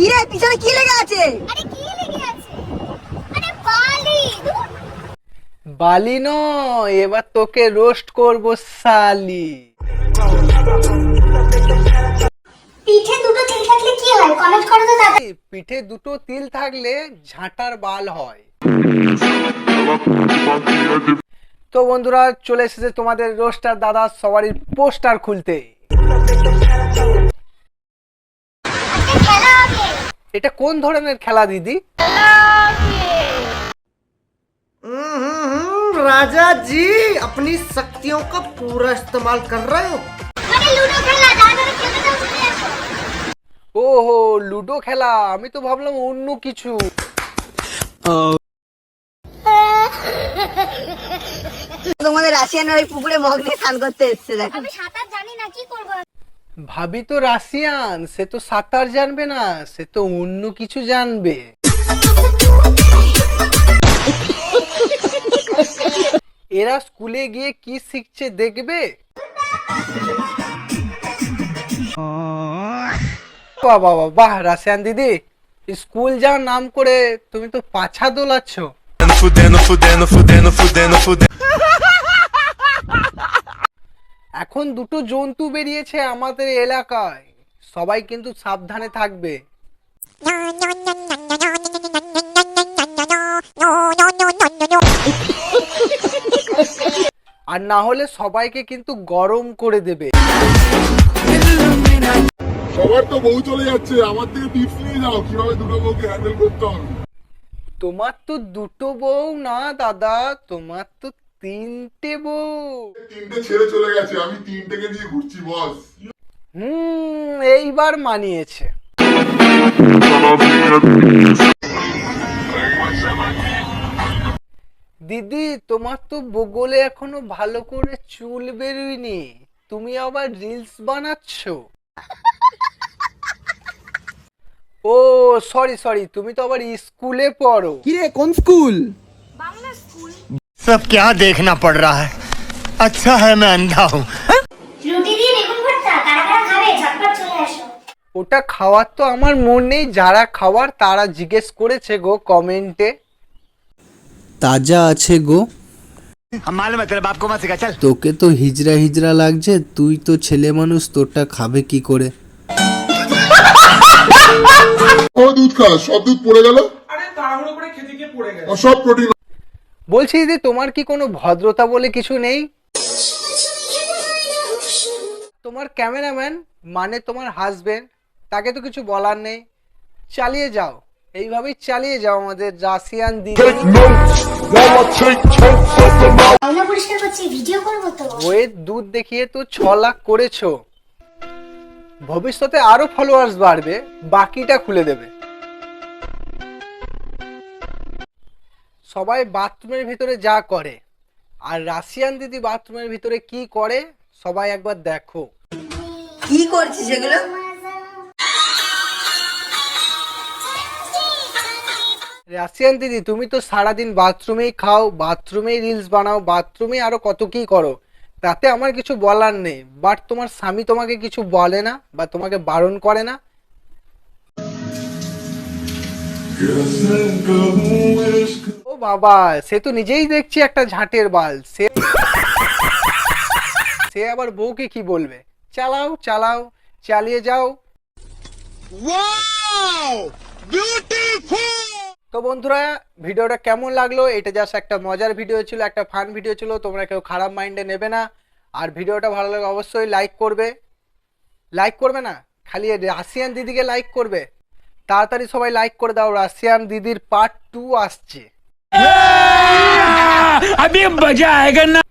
কি রে পিছনে কি লেগে আছে? আরে কি লেগে আছে? আরে বালি। বালি নয় এবার তোকে রোস্ট করব সালি। পিঠে দুটো তিল থাকলে কি হয়? কমেন্ট করো তো দাদা। পিঠে দুটো তিল থাকলে ঝাঁটার বাল হয়। তো বন্ধুরা চলে এসেছে তোমাদের রোস্টার দাদা সবারই পোস্টার খুলতে। এটা কোন ধরনের খেলা দিদি हम्म, राजा जी अपनी शक्तियों का पूरा इस्तेमाल कर रहे हो মানে লুডো খেলা যারা যারা খেলতে চাও চলে আসো ওহো লুডো খেলা আমি তো ভাবলাম অন্য কিছু তোমাদের রাশিয়ানের ওই পুকুরে মগ নিয়ে স্নান করতে এসছে দেখো আমি সাঁতার জানি না কি করবো ভাবি তো রাশিয়ান সে তো সাঁতার জানবে না সে তো অন্য কিছু জানবে এরা স্কুলে গিয়ে কি শিখছে দেখবে বাহ বাহ বাহ, রাশিয়ান দিদি স্কুল যাওয়ার নাম করে তুমি তো পাছা দোলাচ্ছ Fudendo, fudendo, fudendo, fudendo, fudendo. এখন দুটো জন্তু বেরিয়েছে আমাদের এলাকায়। সবাই কিন্তু সাবধানে থাকবে। আর না হলে সবাইকে কিন্তু গরম করে দেবে। সবার তো বউ চলে যাচ্ছে আমার থেকে টিপস নিয়ে যাও কীভাবে দুটো বউকে হ্যান্ডেল করতে হবে। তোমার তো দুটো বউ না দাদা। তোমার তো তিনটে বউ। তিনটে ছেড়ে চলে গেছে আমি তিনটেকে নিয়ে ঘুরছি বস। হুম এইবার মানিয়েছে। দিদি তোমার তো বগলে এখনও ভালো করে চুল বেরোয়নি। তুমি আবার রিলস বানাচ্ছ? ও সরি সরি তুমি তো আবার স্কুলে পড়ো। কিরে কোন স্কুল? স্কুল सब क्या देखना पड़ रहा है अच्छा है मैं अंधा हूँ রুটি দিয়ে বেগুন ভর্তা কারা কারা খাবে ঝটপট চলে আসো ওটা খাওয়ার তো আমার মন নেই যারা খাওয়ার তারা জিজ্ঞেস করেছে গো কমেন্টে তাজা আছে গো हम मालूम है तेरे बाप को मत सिखा चल তোকে তো হিজড়া হিজড়া লাগছে তুই তো ছেলে মানুষ তোরটা খাবে কি করে ও দুধ খা সব দুধ পড়ে গেল ও সব প্রোটিন বলছি দিদি তোমার কি কোনো ভদ্রতা বলে কিছু নেই? তোমার ক্যামেরাম্যান মানে তোমার হাজবেন্ড তাকে তো কিছু বলার নেই। চালিয়ে যাও এইভাবেই চালিয়ে যাও আমাদের রাশিয়ান দুধ দেখিয়ে তো ছ লাখ করেছ। ভবিষ্যতে আরও ফলোয়ার্স বাড়বে বাকিটা খুলে দেবে। সবাই বাথরুমের ভিতরে যা করে। আর রাশিয়ান দিদি বাথরুমের ভিতরে কি করে সবাই একবার দেখো। কি করছিস সেগুলো রাশিয়ান দিদি তুমি তো সারাদিন বাথরুমেই খাও বাথরুমেই রিলস বানাও বাথরুমে আরও কত কি করো। তাতে আমার কিছু বলার নেই বাট তোমার স্বামী তোমাকে কিছু বলে না বা তোমাকে বারণ করে না। ও বাবা সে তো নিজেই দেখছি একটা ঝাঁটের বাল। সে সে আবার বউকে কি বলবে? চালাও চালাও চালিয়ে যাও। তো বন্ধুরা ভিডিওটা কেমন লাগল? এটা জাস্ট একটা মজার ভিডিও ছিল একটা ফান ভিডিও ছিল তোমরা কেউ খারাপ মাইন্ডে নেবে না। আর ভিডিওটা ভালো লাগে অবশ্যই লাইক করবে। লাইক করবে না খালি রাশিয়ান দিদিকে লাইক করবে। তাড়াতাড়ি সবাই লাইক করে দাও রাশিয়ান দিদির পার্ট টু আসছে। अभी मजा आएगा ना